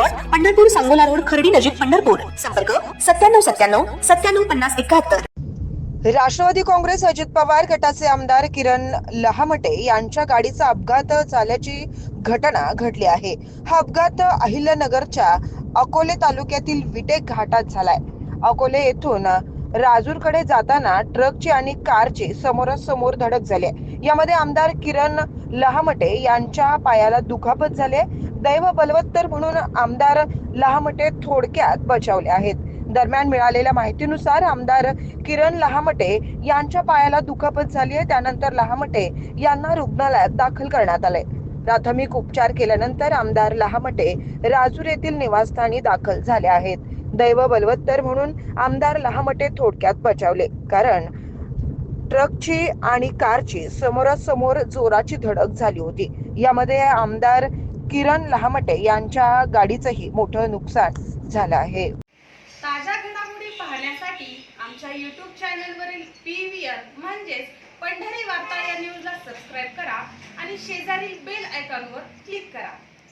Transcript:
resort Pandharpur Sangola road Khardi नजीक पंढरपूर. संपर्क सत्त्याण्णव सत्त्याण्णव सत्त्याण्णव पन्नास एकाहत्तर. राष्ट्रवादी काँग्रेस अजित पवार गटाचे आमदार किरण लहामटे यांच्या गाडीचा अपघात झाल्याची घटना घडली आहे. हा अपघात अहिल्यानगरच्या अकोले तालुक्यातील विटे घाटात झालाय. अकोले येथून राजूरकडे जाताना ट्रकची आणि कारची समोरासमोर धडक झाली आहे. यामध्ये आमदार किरण लहामटे यांच्या पायाला दुखापत झाले दैव बलवत्तर म्हणून आमदार लहामटे थोडक्यात बचावले आहेत. दरम्यान मिळालेल्या माहितीनुसार आमदार किरण लहामटे यांच्या पायाला दुखापत झाली आहे. त्यानंतर लहामटे यांना रुग्णालयात दाखल करण्यात आले. प्राथमिक उपचार केल्यानंतर आमदार लहामटे राजूर येथील निवासस्थानी दाखल झाले आहेत. दैव बलवत्तर म्हणून आमदार लहामटे थोडक्यात बचावले. कारण ट्रकची आणि कारची समोरासमोर जोराची धडक झाली होती. यामध्ये आमदार किरण लहामटे यांच्या गाडीचंही मोठं नुकसान झालं आहे. ताज्या घडामोडी पाहण्यासाठी आमच्या यूट्यूब चॅनलवरील पी व्ही आर म्हणजेच पंढरी वार्ता या न्यूजला सबस्क्राईब करा आणि शेजारील बेल आयकॉनवर क्लिक करा.